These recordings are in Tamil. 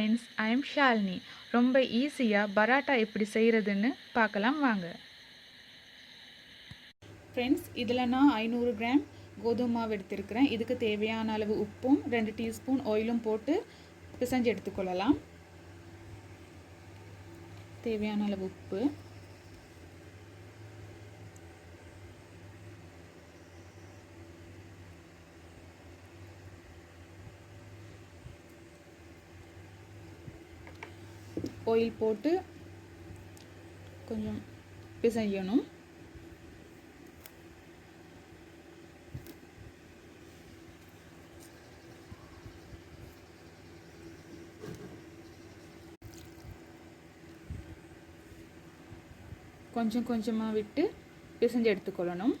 ஃப்ரெண்ட்ஸ் ஐ எம் ஷாலினி ரொம்ப ஈஸியாக பராட்டா எப்படி செய்கிறதுன்னு பார்க்கலாம் வாங்க. ஃப்ரெண்ட்ஸ் இதில் நான் ஐநூறு கிராம் கோதுமை மாவு எடுத்திருக்கிறேன். இதுக்கு தேவையான அளவு உப்பும் ரெண்டு டீஸ்பூன் ஆயிலும் போட்டு பிசைஞ்சு எடுத்துக்கொள்ளலாம். தேவையான அளவு உப்பு. ஆயில் போட்டு கொஞ்சம் பிசையணும். கொஞ்சம் கொஞ்சமாக விட்டு பிசைஞ்சு எடுத்துக்கொள்ளணும்.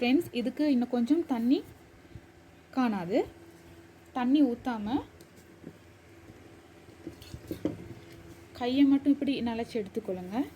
ஃப்ரெண்ட்ஸ் இதுக்கு இன்னும் கொஞ்சம் தண்ணி காணாது. தண்ணி ஊற்றாமல் கையை மட்டும் இப்படி நனைச்சி எடுத்துக்கொள்ளுங்கள்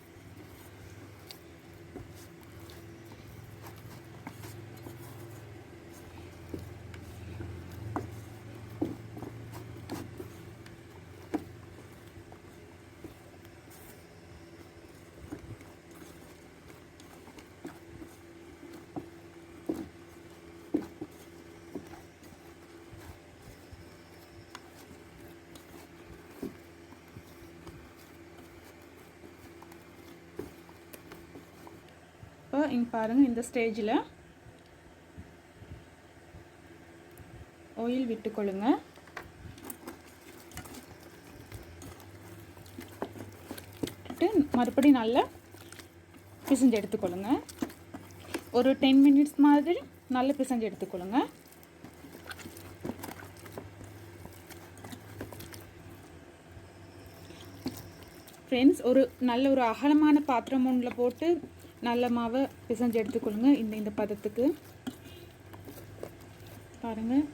இங்கே பாருங்கள் இந்த ஸ்டேஜில் ஆயில் விட்டுக்கொள்ளுங்க. விட்டு மறுபடியும் நல்லா பிசைஞ்சு எடுத்துக்கொள்ளுங்க. ஒரு டென் மினிட்ஸ் மாதிரி நல்லா பிசைஞ்சு எடுத்துக்கொள்ளுங்க. ஃப்ரெண்ட்ஸ் ஒரு நல்ல ஒரு அகலமான பாத்திரம் ஒன்றில் போட்டு நல்ல மாவை பிசைஞ்சு எடுத்துக்கொள்ளுங்க. இந்த இந்த பதத்துக்கு. பாருங்கள்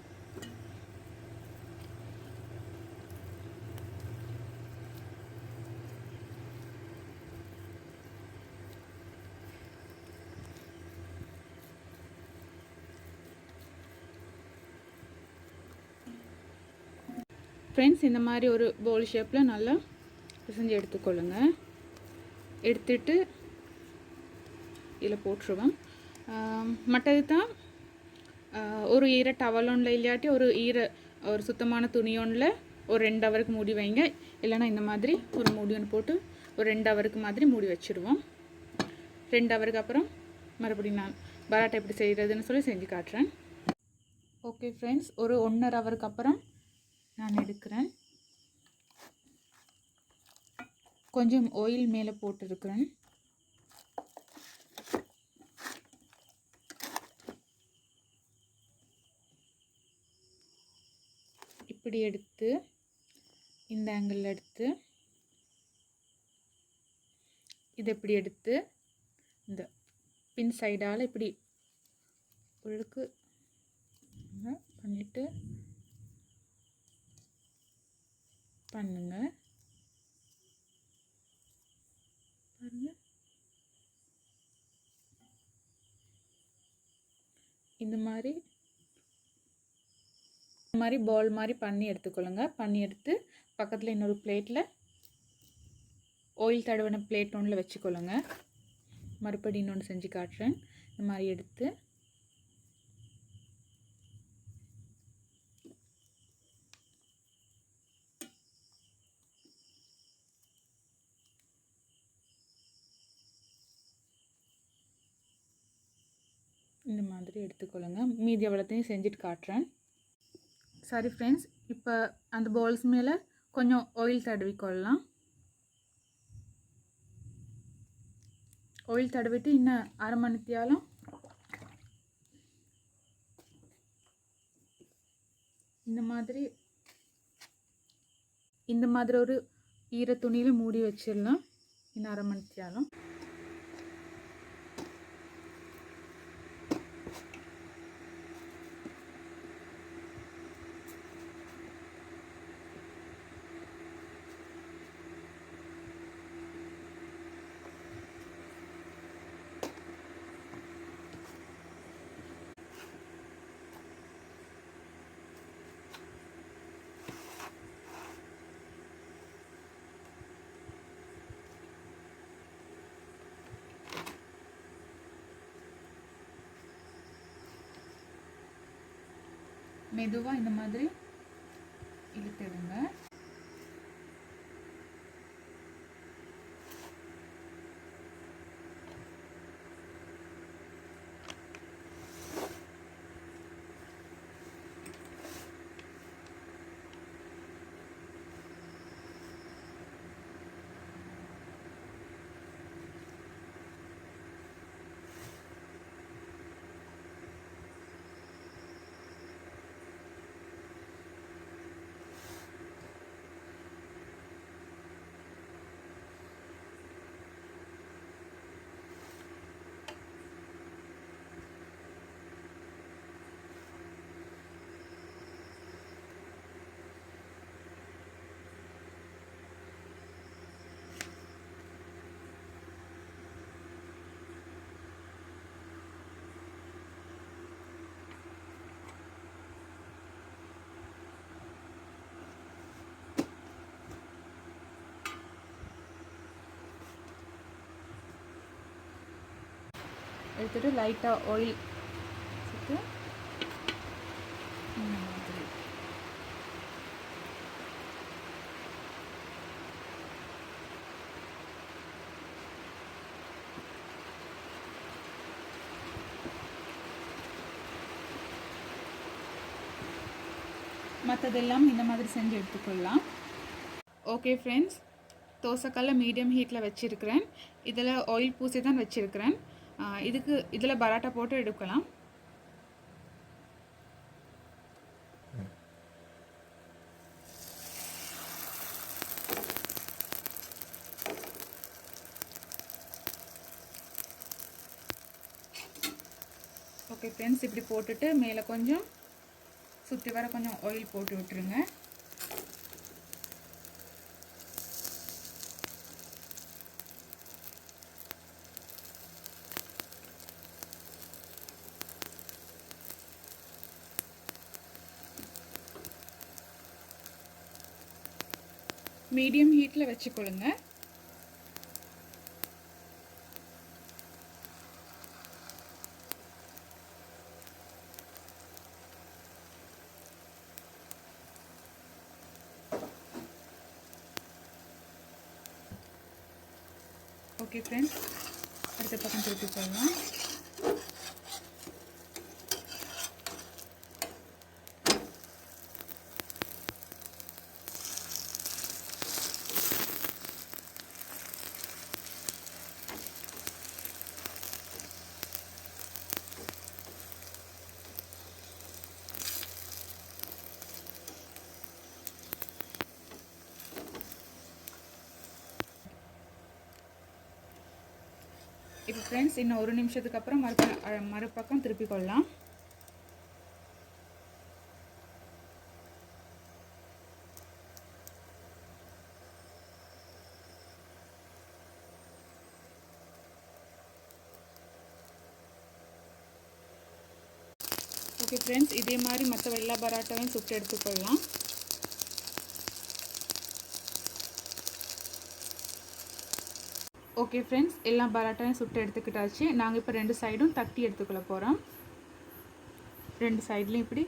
ஃப்ரெண்ட்ஸ் இந்த மாதிரி ஒரு போல் ஷேப்பில் நல்லா பிசைஞ்சு எடுத்துக்கொள்ளுங்க. எடுத்துட்டு இதில் போட்டுருவேன். மற்றது தான் ஒரு ஈர டவலோனில் இல்லாட்டி ஒரு ஈர ஒரு சுத்தமான துணியோனில் ஒரு ரெண்டு ஹவருக்கு மூடி வைங்க. இல்லைனா இந்த மாதிரி ஒரு மூடி ஒன்று போட்டு ஒரு ரெண்டு ஹவருக்கு மாதிரி மூடி வச்சுருவோம். ரெண்டு ஹவருக்கு அப்புறம் மறுபடியும் நான் பராட்டா எப்படி செய்கிறதுன்னு சொல்லி செஞ்சு காட்டுறேன். ஓகே ஃப்ரெண்ட்ஸ் ஒரு ஒன்றரை ஹவருக்கு அப்புறம் நான் எடுக்கிறேன். கொஞ்சம் ஆயில் மேலே போட்டிருக்கிறேன். இப்படி எடுத்து இந்த ஆங்கிளில் எடுத்து இதை இப்படி எடுத்து இந்த பின் சைடால் இப்படி ஒழுக்கு பண்ணிட்டு பண்ணுங்க. பாருங்க. இந்த மாதிரி இந்த மாதிரி பால் மாதிரி பண்ணி எடுத்துக்கொள்ளுங்க. பண்ணி எடுத்து பக்கத்தில் இன்னொரு பிளேட்டில் ஆயில் தடவின பிளேட் ஒன்றில் வச்சுக்கொள்ளுங்க. மறுபடி இன்னொன்று செஞ்சு காட்டுறேன். இந்த மாதிரி எடுத்து இந்த மாதிரி எடுத்துக்கொள்ளுங்க. மீதி எவ்வளோத்தையும் செஞ்சுட்டு காட்டுறேன். சரி ஃப்ரெண்ட்ஸ் இப்போ அந்த பவுல்ஸ் மேலே கொஞ்சம் ஆயில் தடவிக்கொள்ளலாம். ஆயில் தடவிட்டு இன்னும் அரை மணித்தியாலும் இந்த மாதிரி இந்த மாதிரி ஒரு ஈர துணியில் மூடி வச்சிடலாம். இன்னும் அரை மணித்தியாலும் மெதுவாக இந்த மாதிரி இழுத்துடுங்க எடுத்துகிட்டு லைட்டாக ஆயில் சுட்டு மாதிரி மற்றதெல்லாம் இந்த மாதிரி செஞ்சு எடுத்துக்கொள்ளலாம் ஓகே ஃப்ரெண்ட்ஸ் தோசைக்கல்ல மீடியம் ஹீட்டில் வச்சுருக்கிறேன் இதில் ஆயில் பூசி தான் வச்சுருக்கிறேன் இதுக்கு இதில் பராட்டா போட்டு எடுக்கலாம். ஓகே ஃப்ரெண்ட்ஸ் இப்படி போட்டுட்டு மேலே கொஞ்சம் சுற்றி வர கொஞ்சம் ஆயில் போட்டு விட்டுருங்க. மீடியம் ஹீட்டில் வச்சுக்கொள்ளுங்க. ஓகே ஃப்ரெண்ட்ஸ் அடுத்த பக்கம் திருப்பி போடலாம் ஃப்ரெண்ட்ஸ் இன்னும் ஒரு நிமிஷத்துக்கு அப்புறம் மறுப மறுபக்கம் திருப்பி கொள்ளலாம். ஓகே ஃப்ரெண்ட்ஸ் இதே மாதிரி மற்ற எல்லா பராட்டாவையும் சுட்டு எடுத்துக்கொள்ளலாம் ஓகே ஃப்ரெண்ட்ஸ் எல்லா பராட்டாவையும் சுட்டு எடுத்துக்கிட்டாச்சு. நாங்கள் இப்போ ரெண்டு சைடும் தட்டி எடுத்துக்கொள்ள போகிறோம் ரெண்டு சைட்லேயும் இப்படி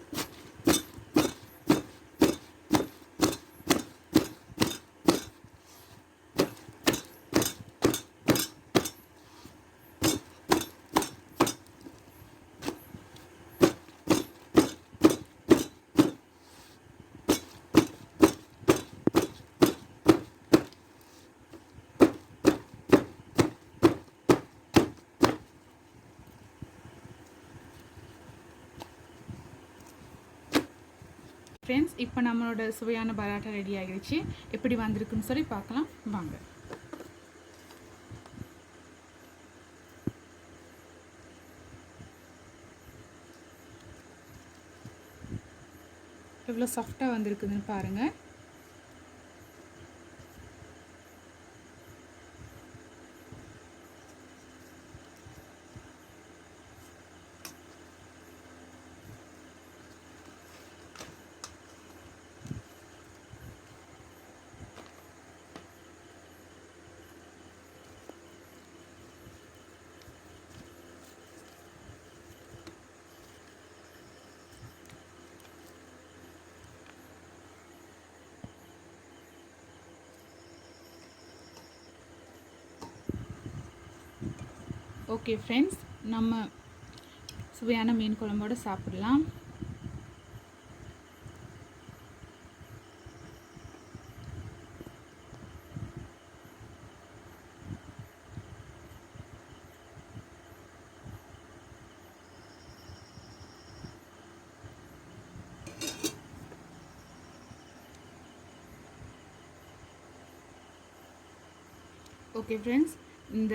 ஃப்ரெண்ட்ஸ் இப்போ நம்மளோட சுவையான பராட்டா ரெடி ஆகிடுச்சு. எப்படி வந்திருக்குன்னு சொல்லி பார்க்கலாம். வாங்க. எவ்வளோ சாஃப்டாக வந்திருக்குதுன்னு பாருங்கள் ஓகே ஃப்ரெண்ட்ஸ் நம்ம சுவையான மீன் குழம்போடு சாப்பிடலாம். ஓகே ஃப்ரெண்ட்ஸ் இந்த